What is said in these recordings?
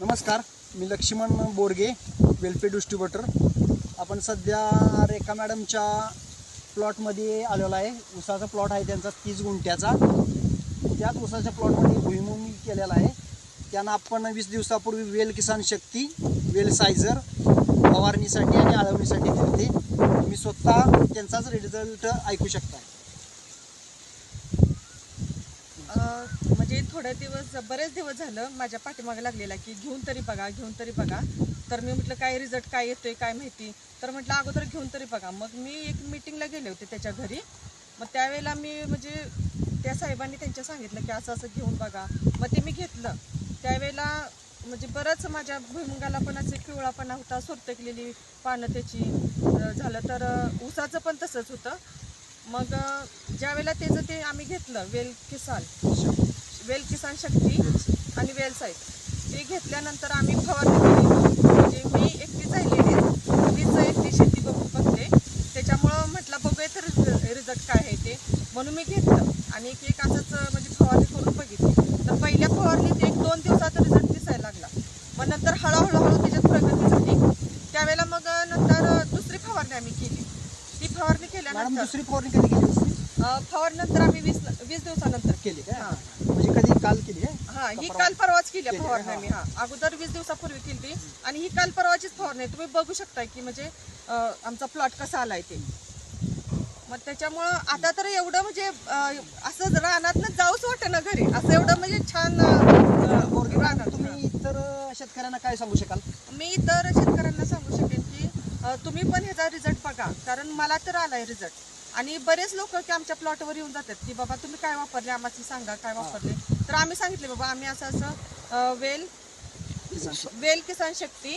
नमस्कार मी Laxman Borge welfare distributor. आपण सध्या रेखा मॅडमच्या प्लॉटमध्ये आलेलो आहे. उसाचा प्लॉट आहे त्यांचा तीस गुंठ्याचा. त्याच उसाच्या प्लॉटमध्ये भुईमुग केलेला आहे. त्यांना आपण वीस दिवसापूर्वी वेल किसान शक्ती वेल सायझर फवारणीसाठी आणि आळवणीसाठी दिले ते मी स्वतः त्यांचाच रिझल्ट ऐकू शकता अ, म्हणजे थोड्या दिवस बरेच दिवस झालं माझ्या पाठीमागे लागलेला की घेऊन तरी बघा घेऊन तरी बघा. तर मी म्हटलं काय रिझल्ट काय येतोय काय माहिती? तर म्हटलं अगोदर घेऊन तरी बघा. मग मी एक मिटिंगला गेले होते त्याच्या घरी. मग त्यावेळेला मी म्हणजे त्या साहेबांनी त्यांच्या सांगितलं की असं असं घेऊन बघा. मग ते मी घेतलं. त्यावेळेला म्हणजे बरंच माझ्या भुईमुगाला पण असे पिवळापणा होता सुरतकलेली पानं त्याची. झालं तर उसाचं ऊसाचं पण तसंच होतं. मग ज्या ज्यावेळेला त्याचं ते आम्ही घेतलं वेल किसान वेल किसान शक्ती आणि वेल साईट ते घेतल्यानंतर आम्ही फवारणी केली. म्हणजे मी एकटीच आहे. लेडीज मीच एकटी शेती बघू बघते त्याच्यामुळं म्हटलं बघूया तर रिझल्ट काय आहे ते. म्हणून मी घेतलं. आणि एक एक असंच म्हणजे फवारणी करून बघितली. तर पहिल्या फवारणीत एक दोन दिवसात रिझल्ट दिसायला लागला. मग नंतर हळूहळू हळू त्याच्यात प्रगती झाली त्यावेळेला मग नंतर दुसरी फवारणी आम्ही केली ती फवारणी मॅडम दुसरी फवारणी कधी केली दुसरी अं, फवारणीनंतर आम्ही वीस वीस दिवसानंतर केली काय? हा. म्हणजे कधी काल केली आहे हा ही परवा- काल परवाच केली केली, फवारणी हा. आम्ही हा. अगोदर वीस दिवसापूर्वी केली आणि ही काल परवाचीच फवारणी आहे. तुम्ही बघू शकताय की म्हणजे अं, आमचा प्लॉट कसा आलाय ते. मग त्याच्यामुळं आता तर एवढं म्हणजे अं, असं रानात जाऊच वाटत ना घरी. असं एवढं म्हणजे छान अं, रानात. मॅडम, तुम्ही इतर शेतकऱ्यांना काय सांगू शकाल? मी तर शेतकऱ्यांना सांगू शकेन तुम्ही पण ह्याचा रिझल्ट बघा. कारण मला तर आलाय रिझल्ट आणि बरेच लोक की आमच्या प्लॉटवर येऊन जातात की बाबा तुम्ही काय वापरले? आम्हाला सांगा काय वापरले? तर आम्ही सांगितले बाबा आम्ही असं असं वेल वेल किसान शक्ती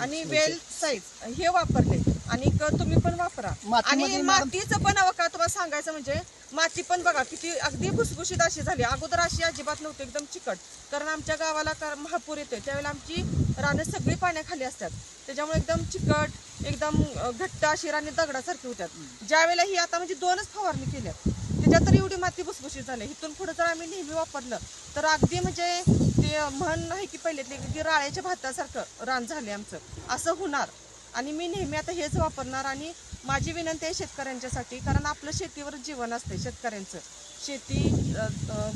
आणि वेल साईज हे वापरले. आणि तुम्ही पण वापरा. आणि मातीचं पण अहो का तुम्हाला सांगायचं म्हणजे माती पण बघा किती अगदी भुसभुशीत अशी झाली. अगोदर अशी अजिबात नव्हती एकदम चिकट. कारण आमच्या गावाला महापूर येतोय त्यावेळेला आमची रानं सगळी पाण्याखाली असतात. त्याच्यामुळे एकदम चिकट एकदम घट्ट अशी राणी दगडासारखी होत्या ज्यावेळेला ही आता म्हणजे दोनच फवारणी केल्या त्याच्यात तर एवढी माती भुसभुशीत झाली. इथून पुढे जर आम्ही नेहमी वापरलं तर अगदी म्हणजे ते म्हण आहे की पहिले की राळ्याच्या भातासारखं रान झाले आमचं. असं होणार. आणि मी नेहमी आता हेच वापरणार आणि माझी विनंती आहे शेतकऱ्यांच्यासाठी कारण आपलं शेतीवर जीवन असते शेतकऱ्यांचं. शेती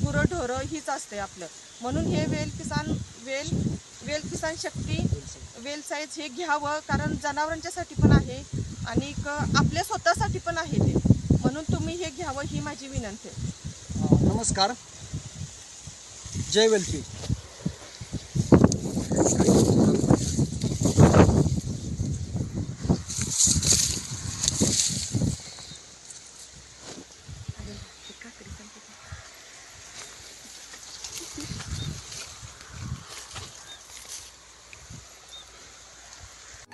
गुरंढोरं हीच असते आपलं. म्हणून हे वेल किसान वेल वेल किसान शक्ती वेल साईज हे घ्यावं कारण जनावरांच्यासाठी पण आहे आणि आपल्या स्वतःसाठी पण आहे ते. म्हणून तुम्ही हे घ्यावं ही माझी विनंती आहे. नमस्कार. जय वेलची